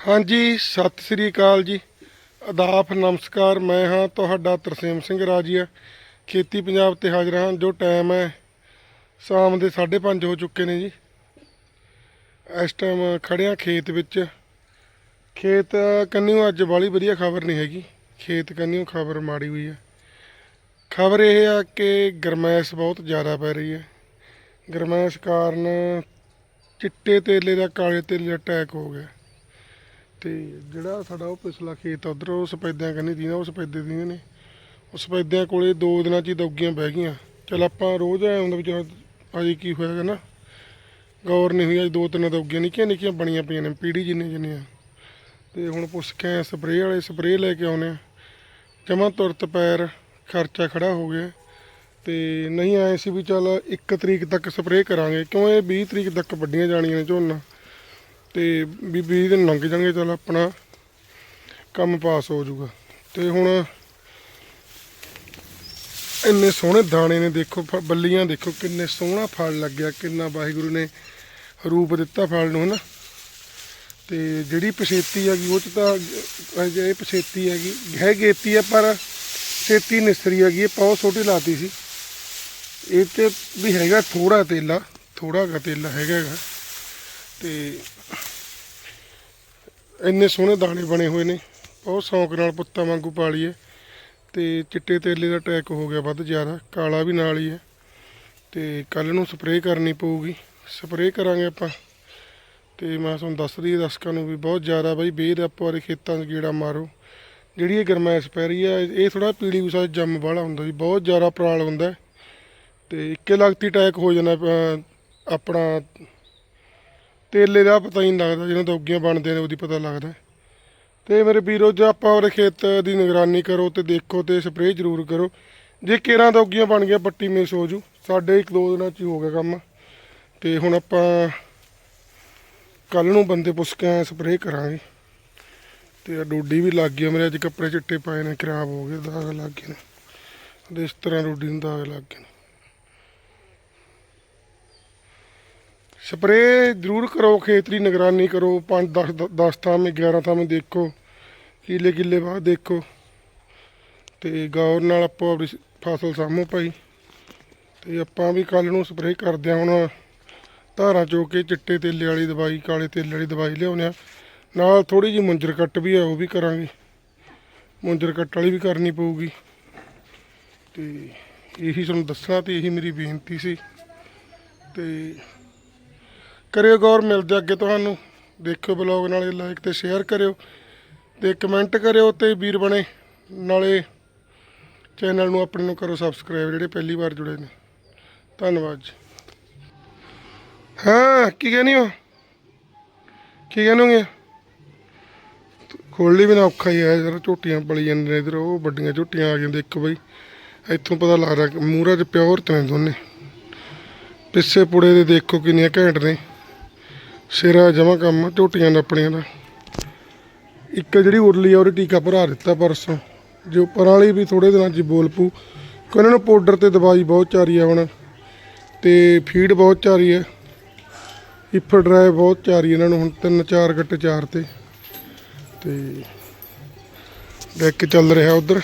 ਹਾਂਜੀ, ਸਤਿ ਸ੍ਰੀ ਅਕਾਲ ਜੀ। ਆਦਾਬ ਨਮਸਕਾਰ, ਮੈਂ ਹਾਂ ਤੁਹਾਡਾ ਤਰਸੇਮ ਸਿੰਘ ਰਾਜੀਆ। ਖੇਤੀ ਪੰਜਾਬ ਤੇ ਹਾਜ਼ਰ ਹਾਂ, ਜੋ ਟਾਈਮ ਹੈ, ਸ਼ਾਮ ਦੇ 5:30 ਹੋ ਚੁੱਕੇ ਨੇ ਜੀ। ਇਸ ਟਾਈਮ ਖੜਿਆ ਖੇਤ ਵਿੱਚ। ਖੇਤ ਕੰਨਿਓ, ਅੱਜ ਬਾਲੀ ਵਧੀਆ ਖਬਰ ਨਹੀਂ ਹੈਗੀ। ਖੇਤ ਕੰਨਿਓ ਖਬਰ ਮਾੜੀ ਹੋਈ ਹੈ। ਖਬਰ ਇਹ ਆ ਕਿ ਗਰਮੈਸ਼ ਬਹੁਤ ਜ਼ਿਆਦਾ ਪੈ ਰਹੀ ਹੈ। ਗਰਮੈਸ਼ ਕਾਰਨ ਚਿੱਟੇ ਤੇਲੇ ਦਾ ਕਾਲੇ ਤੇਲੇ ਦਾ ਅਟੈਕ ਹੋ ਗਿਆ। ਤੇ ਜਿਹੜਾ ਸਾਡਾ ਉਹ ਪਿਛਲਾ ਖੇਤ ਉਧਰ ਉਹ ਸਪੈਦਿਆਂ ਕੰਨੀ ਦੀ ਨਾ, ਉਹ ਸਪੈਦੇ ਦੀਆਂ ਨੇ। ਉਹ ਸਫੈਦਿਆਂ ਕੋਲੇ ਦੋ ਦਿਨਾਂ ਚ ਹੀ ਦੌਗੀਆਂ ਬਹਿ ਗਈਆਂ। ਚਲ ਆਪਾਂ ਰੋਜ਼ ਆਏ ਹੁੰਦਾ ਵਿਚਾਰ ਅਜੇ ਕੀ ਹੋਇਆਗਾ ਨਾ। ਗੌਰ ਨਹੀਂ ਹੋਈ, ਅੱਜ ਦੋ ਤਿੰਨ ਦੌਗੀਆਂ, ਨਿੱਕੀਆਂ ਨਿੱਕੀਆਂ ਬਣੀਆਂ ਪਈਆਂ ਨੇ, ਪੀੜੀ ਜਿੰਨੇ ਜਿੰਨੀਆਂ। ਤੇ ਹੁਣ ਪੁੱਛ ਕੇ ਸਪਰੇਅ ਵਾਲੇ, ਸਪਰੇਅ ਲੈ ਕੇ ਆਉਨੇ ਆ। ਜਮਾਂ ਤੁਰਤ ਪੈਰ ਖਰਚਾ ਖੜਾ ਹੋ ਗਿਆ। ਤੇ ਨਹੀਂ ਆਏ ਸੀ ਵੀ ਚੱਲ 1 ਤਰੀਕ ਤੱਕ ਸਪਰੇਅ ਕਰਾਂਗੇ, ਕਿਉਂ ਇਹ 20 ਤਰੀਕ ਤੱਕ ਵੱਡੀਆਂ ਜਾਣੀਆਂ ਨੇ ਝੋਨਾ। ਤੇ ਵੀ 20 ਦਿਨ ਲੰਘ ਜਾਣਗੇ, ਚੱਲ ਆਪਣਾ ਕੰਮ ਪਾਸ ਹੋ ਜਾਊਗਾ। ਤੇ ਹੁਣ ਇੰਨੇ ਸੋਹਣੇ ਦਾਣੇ ਨੇ, ਦੇਖੋ ਫ- ਬੱਲੀਆਂ ਦੇਖੋ, ਕਿੰਨੇ ਸੋਹਣਾ ਫਲ ਲੱਗਿਆ, ਕਿੰਨਾ ਵਾਹਿਗੁਰੂ ਨੇ ਰੂਪ ਦਿੱਤਾ ਫਲ ਨੂੰ, ਹਨਾ? ਤੇ ਜਿਹੜੀ ਪਛੇਤੀ ਹੈਗੀ, ਉਹ ਚ ਤਾਂ ਅਜੇ ਇਹ ਪਛੇਤੀ ਹੈਗੀ, ਹੈ ਗੇਤੀ ਹੈ ਪਰ ਛੇਤੀ ਨਿਸਰੀ ਹੈਗੀ, ਇਹ ਬਹੁਤ ਛੋਟੀ ਲਾਤੀ ਸੀ। ਇਹ ਤੇ ਵੀ ਹੈਗਾ ਥੋੜਾ ਤੇਲਾ ਥੋੜਾ ਗਾ ਤੇਲਾ ਹੈਗਾ ਹੈਗਾ। ਤੇ ਇੰਨੇ ਸੋਹਣੇ ਦਾਣੇ ਬਣੇ ਹੋਏ ਨੇ। ਬਹੁਤ ਸ਼ੌਂਕ ਨਾਲ ਪੁੱਤਾਂ ਵਾਂਗੂ ਪਾਲੀਏ। ਤੇ ਚਿੱਟੇ ਤੇਲੇ ਦਾ ਅਟੈਕ ਹੋ ਗਿਆ ਵੱਧ ਜ਼ਿਆਦਾ। ਕਾਲਾ ਵੀ ਨਾਲ ਹੀ ਹੈ। ਤੇ ਕੱਲ ਨੂੰ ਸਪਰੇਅ ਕਰਨੀ ਪਊਗੀ। ਸਪਰੇਅ ਕਰਾਂਗੇ ਆਪਾਂ। ਤੇ ਮੈਂ ਤੁਹਾਨੂੰ ਦੱਸ ਦਈਏ ਦਰਸ਼ਕਾਂ ਨੂੰ ਵੀ ਬਹੁਤ ਜ਼ਿਆਦਾ ਬਾਈ ਬੇਰ ਆਪਾਂ ਵਾਲੇ ਖੇਤਾਂ 'ਚ ਗੇੜਾ ਮਾਰੋ। ਜਿਹੜੀ ਇਹ ਗਰਮੈਸ਼ ਪੈ ਰਹੀ ਹੈ ਇਹ ਥੋੜਾ ਪੀਲੀ ਉਸਾ ਜੰਮ ਵਾਲਾ ਹੁੰਦਾ ਜੀ। ਬਹੁਤ ਜ਼ਿਆਦਾ ਪ੍ਰਾਲ ਹੁੰਦਾ। ਹੈ। ਤੇ ਇੱਕੇ ਲਗਤੀ ਅਟੈਕ ਹੋ ਜਾਂਦਾ ਆਪਣਾ ਤੇਲੇ ਦਾ ਪਤਾ ਹੀ ਨਹੀਂ ਲੱਗਦਾ, ਜਦੋਂ ਦੌਗੀਆਂ ਬਣਦੇ ਨੇ, ਉਹਦੀ ਪਤਾ ਲੱਗਦਾ। ਤੇ ਮੇਰੇ ਵੀਰੋ, ਜੇ ਆਪਾਂ ਉਹਦੇ ਖੇਤ ਦੀ ਨਿਗਰਾਨੀ ਕਰੋ, ਤੇ ਦੇਖੋ ਤੇ ਸਪਰੇਅ ਜ਼ਰੂਰ ਕਰੋ। ਜੇ ਕੇਰਾਂ ਦੌਗੀਆਂ ਬਣ ਗਿਆ, ਪੱਟੀ ਮਿਸ ਹੋ ਜੂ। ਸਾਡੇ ਇੱਕ ਦੋ ਦਿਨਾਂ ਚ ਹੀ ਹੋ ਗਿਆ ਕੰਮ। ਤੇ ਹੁਣ ਆਪਾਂ ਕੱਲ ਨੂੰ ਬੰਦੇ ਪੁੱਛ ਕੇ ਸਪਰੇਅ ਕਰਾਂਗੇ। ਤੇ ਆਹ ਡੋਡੀ ਵੀ ਲੱਗ ਗਈ ਮੇਰੇ, ਅੱਜ ਕੱਪੜੇ ਚਿੱਟੇ ਪਾਏ ਨੇ, ਖਰਾਬ ਹੋ ਗਏ, ਦਾਗ ਲੱਗ ਗਏ ਨੇ। ਤੇ ਇਸ ਤਰ੍ਹਾਂ ਡੋਡੀ ਨੂੰ ਦਾਗ ਲੱਗ ਗਏ ਨੇ। ਸਪਰੇਅ ਜ਼ਰੂਰ ਕਰੋ ਖੇਤਰੀ ਨਿਗਰਾਨੀ ਕਰੋ 5 10 10 ਥਾਵੇਂ 11 ਥਾਵੇਂ ਦੇਖੋ, ਕਿੱਲੇ ਕਿੱਲੇ ਬਾਅਦ ਦੇਖੋ। ਤੇ ਗੌਰ ਨਾਲ ਆਪੋ ਆਪਣੀ ਫਸਲ ਸਾਂਭੋ ਭਾਈ। ਤੇ ਆਪਾਂ ਵੀ ਕੱਲ ਨੂੰ ਸਪਰੇਅ ਕਰਦੇ ਹਾਂ, ਹੁਣ ਧਾਰਾਂ ਚੋ ਕੇ ਚਿੱਟੇ ਤੇਲੇ ਵਾਲੀ ਦਵਾਈ, ਕਾਲੇ ਤੇਲੇ ਵਾਲੀ ਦਵਾਈ ਲਿਆਉਂਦੇ ਆ ਨਾਲ ਥੋੜੀ ਜਿਹੀ ਮੁੰਜਰ ਕੱਟ ਵੀ ਆ, ਉਹ ਵੀ ਕਰਾਂਗੇ। ਮੁੰਜਰ ਕੱਟ ਵਾਲੀ ਵੀ ਕਰਨੀ ਪਊਗੀ। ਤੇ ਇਹੀ ਤੁਹਾਨੂੰ ਦੱਸਣਾ ਤੇ ਇਹੀ ਮੇਰੀ ਬੇਨਤੀ ਸੀ। ਤੇ ਕਰਿਓ ਗੌਰ, ਮਿਲਦੇ ਅੱਗੇ ਤੁਹਾਨੂੰ। ਦੇਖਿਓ ਬਲੌਗ ਨਾਲੇ ਲਾਈਕ ਤੇ ਸ਼ੇਅਰ ਕਰਿਓ। ਤੇ ਕਮੈਂਟ ਕਰਿਓ ਤੇ ਵੀਰ ਬਣੇ। ਨਾਲੇ ਚੈਨਲ ਨੂੰ ਆਪਣੇ ਨੂੰ ਕਰੋ ਸਬਸਕ੍ਰਾਈਬ ਜਿਹੜੇ ਪਹਿਲੀ ਵਾਰ ਜੁੜੇ ਨੇ। ਧੰਨਵਾਦ ਜੀ। ਹਾਂ, ਕੀ ਕਹਿੰਦੀ ਹੋ? ਕੀ ਕਹਿੰਦੋਗੇ ਖੋਲ੍ਹਣੀ ਵੀ ਨਾ ਔਖਾ ਹੀ ਹੈ ਜਰਾ ਝੋਟੀਆਂ ਪਲੀ ਜਾਂਦੇ ਨੇ ਇਧਰ, ਉਹ ਵੱਡੀਆਂ ਝੋਟੀਆਂ ਆ ਗਈਆਂ, ਦੇਖੋ ਬਈ। ਇੱਥੋਂ ਪਤਾ ਲੱਗਦਾ ਕਿ ਮੂਰਾ 'ਚ ਪਿਓਰ ਤੇ ਦੋਨੇ। ਪਿੱਛੇ ਪੁੜੇ ਦੇ ਦੇਖੋ ਕਿੰਨੀਆਂ ਘੈਂਟ ਨੇ। ਸਿਰਾ ਜਮਾ ਕੰਮ, ਝੋਟੀਆਂ ਦਾ ਦਾ। ਇੱਕ ਜਿਹੜੀ ਉਰਲੀ ਆ, ਉਹਦੇ ਟੀਕਾ ਭਰਾ ਦਿੱਤਾ ਪਰਸੋਂ। ਜੋ ਉੱਪਰ ਵਾਲੀ ਵੀ ਥੋੜੇ ਦਿਨਾਂ 'ਚ ਬੋਲ ਪੂ ਕਿ ਉਹਨਾਂ ਨੂੰ ਪਾਊਡਰ ਤੇ ਦਵਾਈ ਬਹੁਤ ਚਾਰੀ ਆ ਹੁਣ। ਤੇ ਫੀਡ ਬਹੁਤ ਚਾਰੀ ਹੈ ਇਫਰ ਡਰਾਈ ਬਹੁਤ ਚਾਰੀ ਇਹਨਾਂ ਨੂੰ ਹੁਣ, ਤਿੰਨ, ਚਾਰ ਗੱਟੇ ਚਾਰ ਤੇ। ਤੇ ਡੈਕ ਚੱਲ ਰਿਹਾ ਉਧਰ।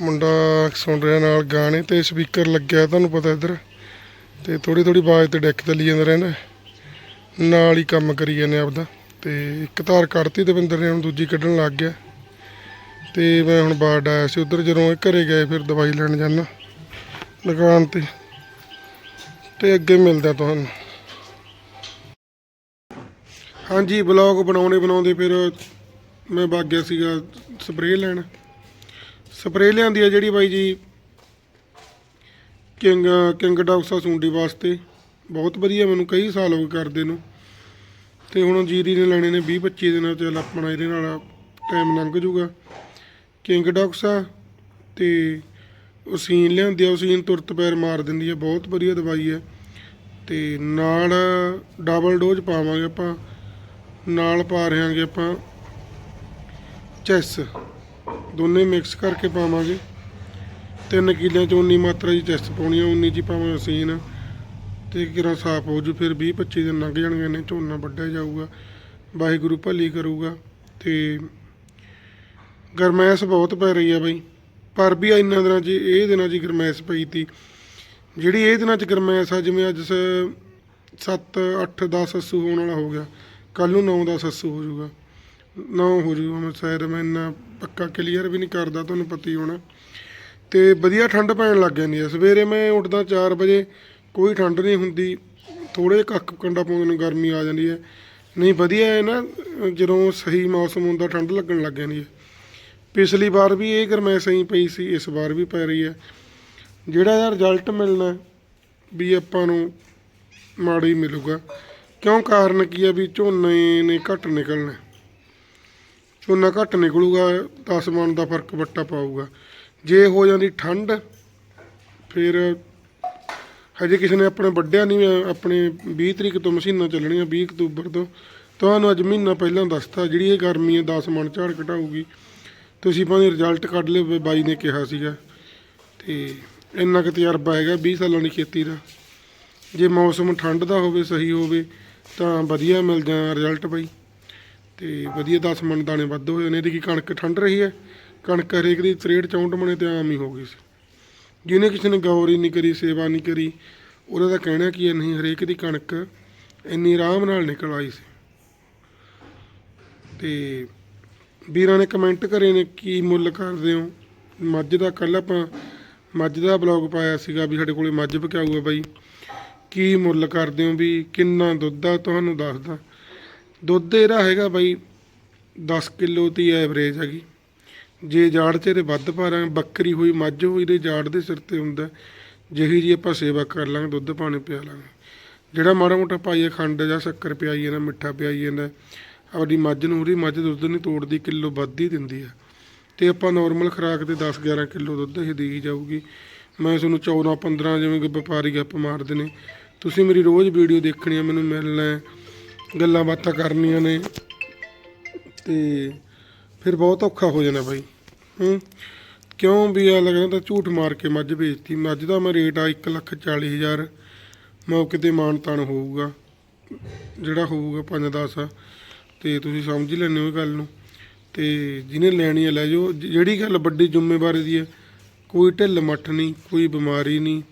ਮੁੰਡਾ ਸੁਣ ਰਿਹਾ ਨਾਲ ਗਾਣੇ ਤੇ ਸਪੀਕਰ ਲੱਗਿਆ, ਤੁਹਾਨੂੰ ਪਤਾ ਇੱਧਰ। ਤੇ ਥੋੜੀ ਥੋੜੀ ਆਵਾਜ਼ ਤੇ ਡੈਕ ਚੱਲੀ ਜਾਂਦਾ ਰਹਿੰਦਾ। ਨਾਲ ਹੀ ਕੰਮ ਕਰੀ ਜਾਂਦੇ ਆਪਦਾ। ਤੇ ਇੱਕ ਧਾਰ ਕੱਢਤੀ ਦਵਿੰਦਰ ਨੇ, ਹੁਣ ਦੂਜੀ ਕੱਢਣ ਲੱਗ ਗਿਆ। ਤੇ ਮੈਂ ਹੁਣ ਬਾਹਰ ਆਇਆ ਸੀ ਉਧਰ, ਜਦੋਂ ਇਹ ਘਰੇ ਗਏ ਫਿਰ ਦਵਾਈ ਲੈਣ ਜਾਣਾ ਦੁਕਾਨ ਤੇ। ਤੇ ਅੱਗੇ ਮਿਲਦਾ ਤੁਹਾਨੂੰ। ਹਾਂਜੀ ਬਲੌਗ ਬਣਾਉਣੇ ਬਣਾਉਂਦੇ ਫਿਰ ਮੈਂ ਵਗ ਗਿਆ ਸੀਗਾ ਸਪਰੇਅ ਲੈਣ। ਸਪਰੇਅ ਲਿਆਂਦੀ ਆ ਜਿਹੜੀ ਬਾਈ ਜੀ, ਕਿੰਗ ਕਿੰਗ ਡਾਕਸਾ ਸੁੰਡੀ ਵਾਸਤੇ। ਬਹੁਤ ਵਧੀਆ ਮੈਨੂੰ ਕਈ ਸਾਲ ਹੋ ਗਏ ਕਰਦੇ ਨੂੰ। ਤੇ ਹੁਣ ਜੀਰੀ ਨੇ ਲੈਣੇ ਨੇ 20 25 ਦਿਨਾਂ ਚੱਲ ਆਪਣਾ ਇਹਦੇ ਨਾਲ ਟਾਈਮ ਲੰਘ ਜੂਗਾ। ਕਿੰਗ ਆ ਤੇ ਉਸੀਨ ਲਿਆਂਦੀ ਆ ਉਸੀਨ ਤੁਰਤ ਪੈਰ ਮਾਰ ਦਿੰਦੀ ਹੈ ਬਹੁਤ ਵਧੀਆ ਦਵਾਈ ਹੈ ਤੇ ਨਾਲ ਡਬਲ ਡੋਜ਼ ਪਾਵਾਂਗੇ ਆਪਾਂ, ਨਾਲ ਪਾ ਰਹਾਂਗੇ ਆਪਾਂ ਚੈਸ ਦੋਨੇ ਮਿਕਸ ਕਰਕੇ ਪਾਵਾਂਗੇ। ਤਿੰਨ ਕਿੱਲਿਆਂ ਚ ਉਨੀ ਮਾਤਰਾ ਦੀ ਚੈਸ ਪਾਉਣੀ ਆ ਉਨੀ ਜੀ ਪਾਵਾਂਗੇ ਸੀਨ। ਤੇ ਕਿਰਾ ਸਾਫ਼ ਹੋ ਜੂ, ਫਿਰ 20 25 ਦਿਨ ਲੰਘ ਜਾਣਗੇ ਨੇ ਝੋਨਾ ਵੱਢਿਆ ਜਾਊਗਾ। ਵਾਹਿਗੁਰੂ ਭਲੀ ਕਰੂਗਾ ਤੇ ਗਰਮੈਸ਼ ਬਹੁਤ ਪੈ ਰਹੀ ਆ ਬਾਈ। ਪਰ ਵੀ ਇੰਨਾ ਦਿਨਾਂ 'ਚ, ਇਹ ਦਿਨਾਂ 'ਚ ਗਰਮੈਸ਼ ਪਈ ਤੀ। ਜਿਹੜੀ ਇਹ ਦਿਨਾਂ 'ਚ ਗਰਮੈਸ਼ ਆ, ਜਿਵੇਂ ਅੱਜ 7 8 10 ਅੱਸੂ ਹੋਣ ਵਾਲਾ ਹੋ ਗਿਆ ਕੱਲ ਨੂੰ 9 10 ਅੱਸੂ ਹੋ ਜਾਊਗਾ 9 ਹੋ ਜਾਊਗਾ ਮੈਂ ਸ਼ਾਇਦ ਮੈਂ ਇੰਨਾ ਪੱਕਾ ਕਲੀਅਰ ਵੀ ਨਹੀਂ ਕਰਦਾ, ਤੁਹਾਨੂੰ ਪਤਾ ਹੀ ਹੋਣਾ। ਤੇ ਵਧੀਆ ਠੰਡ ਪੈਣ ਲੱਗ ਜਾਂਦੀ ਹੈ ਸਵੇਰੇ ਮੈਂ ਉੱਠਦਾ 4 ਵਜੇ ਕੋਈ ਠੰਡ ਨਹੀਂ ਹੁੰਦੀ ਥੋੜੇ ਕੱਖ ਕੰਡਾ ਪਾਉਣ ਨੂੰ, ਗਰਮੀ ਆ ਜਾਂਦੀ ਹੈ। ਨਹੀਂ, ਵਧੀਆ ਹੈ ਨਾ, ਜਦੋਂ ਸਹੀ ਮੌਸਮ ਹੁੰਦਾ, ਠੰਡ ਲੱਗਣ ਲੱਗ ਜਾਂਦੀ ਹੈ। ਪਿਛਲੀ ਵਾਰ ਵੀ ਇਹ ਗਰਮੈਸ਼ ਹੀ ਪਈ ਸੀ, ਇਸ ਵਾਰ ਵੀ ਪੈ ਰਹੀ ਹੈ। ਜਿਹੜਾ ਇਹਦਾ ਰਿਜ਼ਲਟ ਮਿਲਣਾ ਵੀ ਆਪਾਂ ਨੂੰ ਮਾੜਾ ਹੀ ਮਿਲੂਗਾ। ਕਿਉਂ? ਕਾਰਨ ਕੀ ਹੈ ਵੀ ਝੋਨੇ ਨੇ ਘੱਟ ਨਿਕਲਣਾ ਝੋਨਾ ਘੱਟ ਨਿਕਲੂਗਾ 10 ਮਣ ਦਾ ਫ਼ਰਕ ਵੱਟਾ ਪਾਊਗਾ। ਜੇ ਹੋ ਜਾਂਦੀ ਠੰਡ, ਫਿਰ ਹਜੇ ਕਿਸੇ ਨੇ ਆਪਣੇ ਵੱਡਿਆਂ ਨਹੀਂ ਆਪਣੇ 20 ਤਰੀਕ ਤੋਂ ਮਸ਼ੀਨਾਂ ਚੱਲਣੀਆਂ 20 ਅਕਤੂਬਰ ਤੋਂ। ਤੁਹਾਨੂੰ ਅੱਜ ਮਹੀਨਾ ਪਹਿਲਾਂ ਦੱਸਤਾ, ਜਿਹੜੀ ਇਹ ਗਰਮੀ ਹੈ 10 ਮਣ ਝਾੜ ਘਟਾਊਗੀ। ਤੁਸੀਂ ਭਾਵੇਂ ਰਿਜ਼ਲਟ ਕੱਢ ਲਿਓ ਬਾਈ ਨੇ ਕਿਹਾ ਸੀਗਾ। ਤੇ ਇੰਨਾ ਕੁ ਤਜਰਬਾ ਹੈਗਾ 20 ਸਾਲਾਂ ਦੀ ਖੇਤੀ ਦਾ। ਜੇ ਮੌਸਮ ਠੰਡ ਦਾ ਹੋਵੇ, ਸਹੀ ਹੋਵੇ, ਤਾਂ ਵਧੀਆ ਮਿਲ ਜਾ ਰਿਜ਼ਲਟ ਬਾਈ। ਤੇ ਵਧੀਆ 10 ਮਣ ਦਾਣੇ ਵੱਧ ਹੋਏ ਨੇ ਇਹਦੀ ਕੀ ਕਣਕ ਠੰਡ ਰਹੀ ਹੈ? ਕਣਕ ਹਰੇਕ ਦੀ 63 64 ਮਣੇ ਤੇ ਆਮ ਹੀ ਹੋ ਗਈ ਸੀ। ਜਿਹਨੇ ਕਿਸੇ ਨੇ ਗੌਰ ਹੀ ਨਹੀਂ ਕਰੀ, ਸੇਵਾ ਨਹੀਂ ਕਰੀ, ਉਹਦਾ ਤਾਂ ਕਹਿਣਾ ਕੀ ਹੈ, ਨਹੀਂ, ਹਰੇਕ ਦੀ ਕਣਕ ਇੰਨੀ ਆਰਾਮ ਨਾਲ ਨਿਕਲ ਆਈ ਸੀ। ਤੇ ਵੀਰਾਂ ਨੇ ਕਮੈਂਟ ਕਰੇ ਨੇ ਕੀ ਮੁੱਲ ਕਰਦੇ ਹੋ? ਮੱਝ ਦਾ ਕੱਲ ਆਪਾਂ, ਮੱਝ ਦਾ ਬਲੌਗ ਪਾਇਆ ਸੀਗਾ ਵੀ ਸਾਡੇ ਕੋਲੇ ਮੱਝ ਪਕਾਊ ਆ ਬਾਈ। ਕੀ ਮੁੱਲ ਕਰਦੇ ਹੋ ਵੀ ਕਿੰਨਾ ਦੁੱਧ ਆ, ਤੁਹਾਨੂੰ ਦੱਸਦਾ। ਦੁੱਧ ਇਹਦਾ ਹੈਗਾ ਬਾਈ 10 ਕਿਲੋ ਦੀ ਐਵਰੇਜ ਹੈਗੀ। ਜੇ ਜਾੜ ਚ ਇਹਦੇ ਵੱਧ ਪਾਰਾਂ ਬੱਕਰੀ ਹੋਈ, ਮੱਝ ਹੋਈ ਦੇ ਜਾੜ ਦੇ ਸਿਰ ਤੇ ਹੁੰਦਾ। ਜਿਹੀ ਜੀ ਆਪਾਂ ਸੇਵਾ ਕਰ ਲਾਂਗੇ, ਦੁੱਧ ਪਾਣੀ ਪਿਆ ਲਾਂਗੇ। ਜਿਹੜਾ ਮਾੜਾ ਮੋਟਾ ਪਾਈਏ ਖੰਡ ਜਾਂ ਸ਼ੱਕਰ ਪਿਆਈਏ ਜਾਂਦਾ, ਮਿੱਠਾ ਪਿਆਈ ਜਾਂਦਾ ਆਪਣੀ ਮੱਝ ਨੂੰ ਉਹਦੀ ਮੱਝ ਦੁੱਧ ਨਹੀਂ ਤੋੜਦੀ, ਕਿਲੋ ਵੱਧ ਹੀ ਦਿੰਦੀ ਆ। ਤੇ ਆਪਾਂ ਨਾਰਮਲ ਖੁਰਾਕ ਤੇ 10 11 ਕਿਲੋ ਦੁੱਧ ਇਹ ਦੇਈ ਜਾਊਗੀ। ਮੈਂ ਤੁਹਾਨੂੰ 14 15 ਜਿਵੇਂ ਕਿ ਵਪਾਰੀ ਗੱਪ ਮਾਰਦੇ ਨੇ। ਤੁਸੀਂ ਮੇਰੀ ਰੋਜ਼ ਵੀਡੀਓ ਦੇਖਣੀ ਆ ਮੈਨੂੰ ਮਿਲਣਾ, ਗੱਲਾਂ ਬਾਤਾਂ ਕਰਨੀਆਂ ਨੇ। ਤੇ ਫਿਰ ਬਹੁਤ ਔਖਾ ਹੋ ਜਾਣਾ ਬਾਈ। ਹੂੰ। ਕਿਉਂ ਵੀ ਆ ਲੱਗਦਾ ਤਾਂ ਝੂਠ ਮਾਰ ਕੇ ਮੱਝ ਵੇਚਤੀ। ਮੱਝ ਦਾ ਮੈਂ ਰੇਟ ਆ 1 ਲੱਖ 40 ਹਜ਼ਾਰ। ਮੌਕੇ ਤੇ ਮਾਨ ਤਾਨ ਹੋਊਗਾ। ਜਿਹੜਾ ਹੋਊਗਾ 5 10 ਤੇ ਤੁਸੀਂ ਸਮਝ ਹੀ ਲੈਣੇ ਹੋ ਇਹ ਗੱਲ ਨੂੰ। ਤੇ ਜਿਹਨੇ ਲੈਣੀ ਹੈ, ਲੈ ਜਾਓ। ਜਿਹੜੀ ਗੱਲ ਵੱਡੀ ਜ਼ਿੰਮੇਵਾਰੀ ਦੀ ਹੈ, ਕੋਈ ਢਿੱਲ ਮੱਠ ਨਹੀਂ, ਕੋਈ ਬਿਮਾਰੀ ਨਹੀਂ।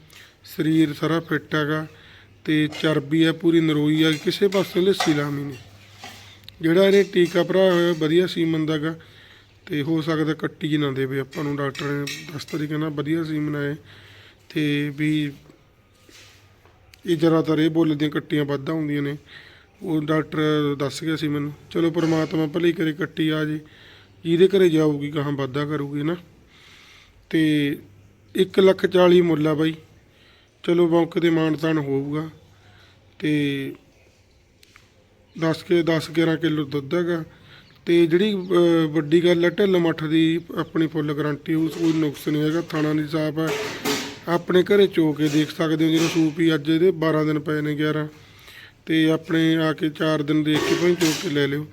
ਸਰੀਰ ਸਾਰਾ ਫਿੱਟ ਹੈਗਾ। ਤੇ ਚਰਬੀ ਹੈ, ਪੂਰੀ ਨਰੋਈ ਹੈ। ਕਿਸੇ ਪਾਸੇ ਲੱਸੀ ਲਾਮੀ ਨਹੀਂ। ਜਿਹੜਾ ਇਹਨੇ ਟੀਕਾ ਭਰਾਇਆ ਹੋਇਆ, ਵਧੀਆ ਸੀਮਨ ਦਾ ਤੇ ਹੋ ਸਕਦਾ ਕੱਟੀ ਨਾ ਦੇਵੇ। ਆਪਾਂ ਨੂੰ ਡਾਕਟਰ ਨੇ ਦੱਸਤਾ ਸੀ ਕਹਿੰਦਾ ਵਧੀਆ ਸੀ ਹੈ ਤੇ ਵੀ ਇਹ ਜ਼ਿਆਦਾਤਰ ਇਹ ਬੋਲਦੀਆਂ ਕੱਟੀਆਂ ਵੱਧ ਹੁੰਦੀਆਂ ਨੇ। ਉਹ ਡਾਕਟਰ ਦੱਸ ਗਿਆ ਸੀ ਮੈਨੂੰ, ਚਲੋ ਪ੍ਰਮਾਤਮਾ ਭਲੀ ਕਰੇ ਕੱਟੀ ਆ ਜੇ। ਜਿਹਦੇ ਘਰੇ ਜਾਊਗੀ ਕਹਾਂ ਵਾਧਾ ਕਰੂਗੀ ਨਾ ਤੇ 1 ਲੱਖ 40 ਮੁੱਲ ਆ ਬਾਈ। ਚਲੋ ਮੌਕੇ ਤੇ ਮਾਨਤਾਨ ਹੋਊਗਾ। ਤੇ 10 ਕੇ 10 11 ਕਿਲੋ ਦੁੱਧ ਹੈਗਾ। ਤੇ ਜਿਹੜੀ ਅਹ, ਵੱਡੀ ਗੱਲ ਹੈ ਢਿੱਲ ਮੱਠ ਦੀ ਆਪਣੀ ਫੁੱਲ ਗਾਰੰਟੀ ਉਸ ਕੋਈ ਨੁਕਸ ਨਹੀਂ ਹੈਗਾ ਥਾਣਾ ਨਹੀਂ ਸਾਫ਼ ਹੈ। ਆਪਣੇ ਘਰੇ ਚੋ ਕੇ ਦੇਖ ਸਕਦੇ ਹੋ ਜਿਹੜਾ ਸੂਪ ਹੀ ਅੱਜ ਇਹਦੇ 12 ਦਿਨ ਪਏ ਨੇ 11 ਤੇ ਆਪਣੇ ਆ ਕੇ 4 ਦਿਨ ਦੇਖ ਕੇ ਭਾਈ ਚੋ ਕੇ ਲੈ ਲਿਓ।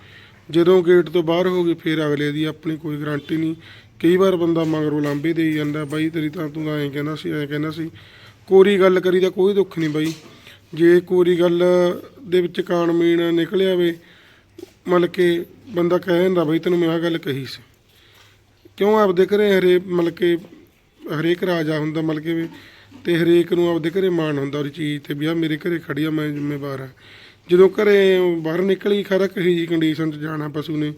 ਜਦੋਂ ਗੇਟ ਤੋਂ ਬਾਹਰ ਹੋ ਗਏ ਫਿਰ ਅਗਲੇ ਦੀ ਆਪਣੀ ਕੋਈ ਗਾਰੰਟੀ ਨਹੀਂ। ਕਈ ਵਾਰ ਬੰਦਾ ਮਗਰੋਂ ਲਾਂਬੇ ਦੇਈ ਜਾਂਦਾ ਬਾਈ ਤੇਰੀ ਤਾਂ ਤੂੰ ਐਂ ਕਹਿੰਦਾ ਸੀ ਐਂ ਕਹਿੰਦਾ ਸੀ। ਕੋਰੀ ਗੱਲ ਕਰੀ ਦਾ ਕੋਈ ਦੁੱਖ ਨਹੀਂ ਬਾਈ। ਜੇ ਕੋਰੀ ਗੱਲ ਦੇ ਵਿੱਚ ਕਾਣ ਮੀਣ ਨਿਕਲਿਆ ਵੇ ਮਤਲਬ ਕਿ ਬੰਦਾ ਕਹਿ ਜਾਂਦਾ ਬਈ ਤੈਨੂੰ ਮੈਂ ਆਹ ਗੱਲ ਕਹੀ ਸੀ। ਕਿਉਂ ਆਪਦੇ ਘਰੇ ਹਰੇ ਮਤਲਬ ਕਿ ਹਰੇਕ ਰਾਜਾ ਹੁੰਦਾ ਮਤਲਬ ਕਿ ਵੀ ਤੇ ਹਰੇਕ ਨੂੰ ਆਪਦੇ ਘਰੇ ਮਾਣ ਹੁੰਦਾ ਉਹਦੀ ਚੀਜ਼ ਤੇ ਵੀ ਆ ਮੇਰੇ ਘਰੇ ਖੜੀ ਆ, ਮੈਂ ਜ਼ਿੰਮੇਵਾਰ ਆ ਜਦੋਂ ਘਰੇ ਬਾਹਰ ਨਿਕਲੀ, ਖਰਾ ਕਹੀ ਜੀ ਕੰਡੀਸ਼ਨ 'ਚ ਜਾਣਾ ਪਸ਼ੂ ਨੇ।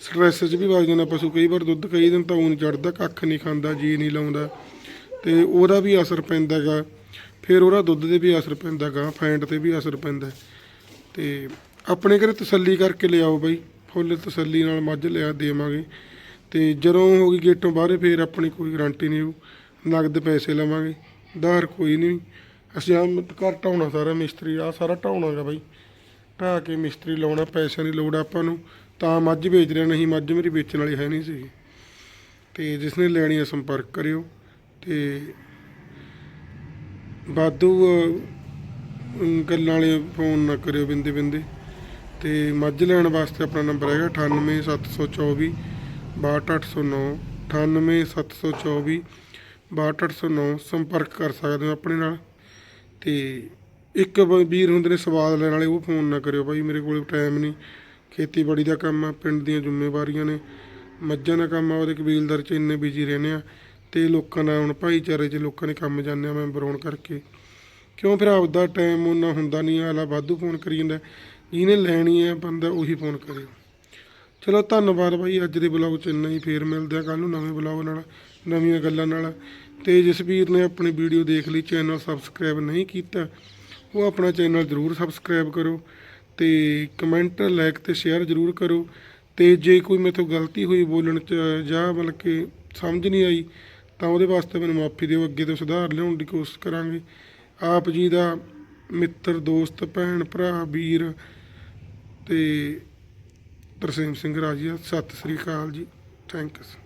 ਸਟ੍ਰੈਸ 'ਚ ਵੀ ਵਗ ਜਾਂਦਾ ਪਸ਼ੂ, ਕਈ ਵਾਰ ਦੁੱਧ ਕਈ ਦਿਨ ਤਾਂ ਊਂ ਚੜਦਾ ਕੱਖ ਨਹੀਂ ਖਾਂਦਾ, ਜੀ ਨਹੀਂ ਲਾਉਂਦਾ। ਤੇ ਉਹਦਾ ਵੀ ਅਸਰ ਪੈਂਦਾ ਗਾ। ਫਿਰ ਉਹਦਾ ਦੁੱਧ ਤੇ ਵੀ ਅਸਰ ਪੈਂਦਾ ਗਾ, ਫੈਂਟ ਤੇ ਵੀ ਅਸਰ ਪੈਂਦਾ। ਤੇ ਆਪਣੇ ਘਰੇ ਤਸੱਲੀ ਕਰਕੇ ਲਿਆਓ ਬਾਈ, ਫੁੱਲ ਤਸੱਲੀ ਨਾਲ ਮੱਝ ਲਿਆ ਦੇਵਾਂਗੇ। ਤੇ ਜਦੋਂ ਹੋ ਗਈ ਗੇਟੋਂ ਬਾਹਰੇ, ਫੇਰ ਆਪਣੀ ਕੋਈ ਗਾਰੰਟੀ ਨਹੀਂ ਹੋਊ। ਨਗਦ ਪੈਸੇ ਲਵਾਂਗੇ ਧਾਰ ਕੋਈ ਨਹੀਂ। ਅਸੀਂ ਆ ਘਰ ਢਾਉਣਾ ਸਾਰਾ ਮਿਸਤਰੀ ਆ ਸਾਰਾ ਢਾਉਣਾਗਾ ਬਾਈ। ਢਾਹ ਕੇ ਮਿਸਤਰੀ ਲਾਉਣਾ, ਪੈਸਿਆਂ ਦੀ ਲੋੜ ਆਪਾਂ ਨੂੰ। ਤਾਂ ਮੱਝ ਵੇਚ ਰਿਹਾ, ਨਹੀਂ ਮੱਝ ਮੇਰੀ ਵੇਚਣ ਵਾਲੀ ਹੈ ਨਹੀਂ ਸੀ ਤੇ ਜਿਸ ਨੇ ਲੈਣੀ ਹੈ ਸੰਪਰਕ ਕਰਿਓ। ਤੇ ਵਾਧੂ ਗੱਲਾਂ ਵਾਲੇ ਫੋਨ ਨਾ ਕਰਿਓ ਬਿੰਦੇ ਬਿੰਦੇ ਤੇ ਮੱਝ ਲੈਣ ਵਾਸਤੇ ਆਪਣਾ ਨੰਬਰ ਹੈਗਾ 98724 62809 98724 62809 ਸੰਪਰਕ ਕਰ ਸਕਦੇ ਹੋ ਆਪਣੇ ਨਾਲ। ਤੇ ਇੱਕ ਵੀਰ ਹੁੰਦੇ ਨੇ ਸਵਾਦ ਲੈਣ ਵਾਲੇ, ਉਹ ਫੋਨ ਨਾ ਕਰਿਓ ਬਾਈ ਮੇਰੇ ਕੋਲ ਟਾਈਮ ਨਹੀਂ ਖੇਤੀਬਾੜੀ ਦਾ ਕੰਮ ਆ, ਪਿੰਡ ਦੀਆਂ ਜ਼ਿੰਮੇਵਾਰੀਆਂ ਨੇ। ਮੱਝਾਂ ਦਾ ਕੰਮ ਆ, ਉਹਦੇ ਕਬੀਲਦਾਰ 'ਚ ਇੰਨੇ ਬਿਜ਼ੀ ਰਹਿੰਦੇ ਆ। ਤੇ ਲੋਕਾਂ ਨਾਲ ਹੁਣ ਭਾਈਚਾਰੇ 'ਚ ਲੋਕਾਂ ਦੇ ਕੰਮ ਜਾਂਦੇ ਆ ਮੈਂਬਰ ਹੋਣ ਕਰਕੇ। ਕਿਉਂ ਫਿਰ ਆਪਦਾ ਟਾਈਮ ਉਹਨਾਂ ਹੁੰਦਾ ਨਹੀਂ ਆਲਾ ਵਾਧੂ ਫੋਨ ਕਰੀ ਜਾਂਦਾ। ਜਿਹਨੇ ਲੈਣੀ ਹੈ, ਬੰਦਾ ਉਹੀ ਫੋਨ ਕਰਿਓ ਚਲੋ ਧੰਨਵਾਦ ਬਾਈ, ਅੱਜ ਦੇ ਬਲੌਗ 'ਚ ਇੰਨਾ ਹੀ, ਫੇਰ ਮਿਲਦੇ ਆ ਕੱਲ ਨੂੰ ਨਵੇਂ ਬਲੌਗ ਨਾਲ, ਨਵੀਆਂ ਗੱਲਾਂ ਨਾਲ। ਤੇ ਜਿਸ ਵੀਰ ਨੇ ਆਪਣੀ ਵੀਡੀਓ ਦੇਖ ਲਈ ਚੈਨਲ ਸਬਸਕ੍ਰਾਈਬ ਨਹੀਂ ਕੀਤਾ, ਉਹ ਆਪਣਾ ਚੈਨਲ ਜ਼ਰੂਰ ਸਬਸਕ੍ਰਾਈਬ ਕਰੋ ਤੇ ਕਮੈਂਟ ਲਾਈਕ ਤੇ ਸ਼ੇਅਰ ਜ਼ਰੂਰ ਕਰੋ। ਤੇ ਜੇ ਕੋਈ ਮੇਥੋਂ ਗਲਤੀ ਹੋਈ ਬੋਲਣ 'ਚ, ਜਾਂ ਮਤਲਬ ਕਿ ਸਮਝ ਨਹੀਂ ਆਈ, ਤਾਂ ਉਹਦੇ ਵਾਸਤੇ ਮੈਨੂੰ ਮਾਫੀ ਦਿਓ, ਅੱਗੇ ਤੋਂ ਸੁਧਾਰ ਲਿਆਉਣ ਦੀ ਕੋਸ਼ਿਸ਼ ਕਰਾਂਗੇ। ਆਪ ਜੀ ਦਾ ਮਿੱਤਰ, ਦੋਸਤ, ਭੈਣ, ਭਰਾ, ਵੀਰ ਤੇ ਤਰਸੇਮ ਸਿੰਘ ਰਾਜੀਆ ਸਤਿ ਸ੍ਰੀ ਅਕਾਲ ਜੀ ਥੈਂਕਸ